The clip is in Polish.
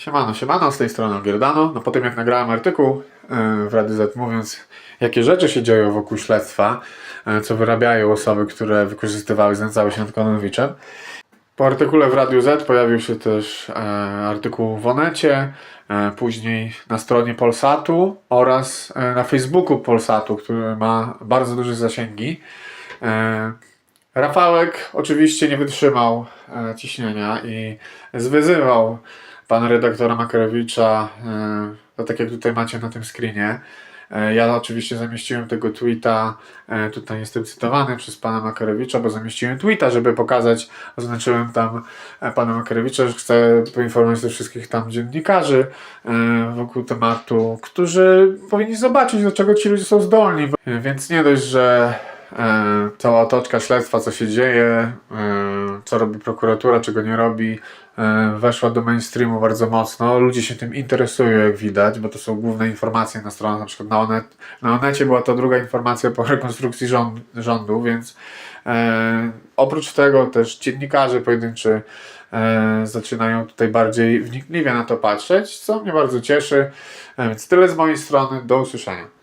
Siemano, siemano, z tej strony Ogierdano. No po tym jak nagrałem artykuł e, w Rady Z mówiąc jakie rzeczy się dzieją wokół śledztwa, e, co wyrabiają osoby, które wykorzystywały, znęcały się nad Kononowiczem. Po artykule w Radiu Z pojawił się też e, artykuł w Onecie, później na stronie Polsatu oraz na Facebooku Polsatu, który ma bardzo duże zasięgi. Rafałek oczywiście nie wytrzymał e, ciśnienia i zwyzywał pana redaktora Makarewicza, e, to tak jak tutaj macie na tym screenie. E, Ja oczywiście zamieściłem tego tweeta, tutaj jestem cytowany przez pana Makarewicza, bo zamieściłem tweeta, żeby pokazać, oznaczyłem tam pana Makarewicza, że chcę poinformować wszystkich tam dziennikarzy wokół tematu, którzy powinni zobaczyć, do czego ci ludzie są zdolni. Więc nie dość, że e, cała otoczka śledztwa, co się dzieje, e, co robi prokuratura, czego nie robi, e, weszła do mainstreamu bardzo mocno. Ludzie się tym interesują, jak widać, bo to są główne informacje na stronach, na przykład na, Onet, na Onecie była to druga informacja po rekonstrukcji rząd, rządu, więc e, oprócz tego też dziennikarze pojedynczy e, zaczynają tutaj bardziej wnikliwie na to patrzeć, co mnie bardzo cieszy. E, więc tyle z mojej strony, do usłyszenia.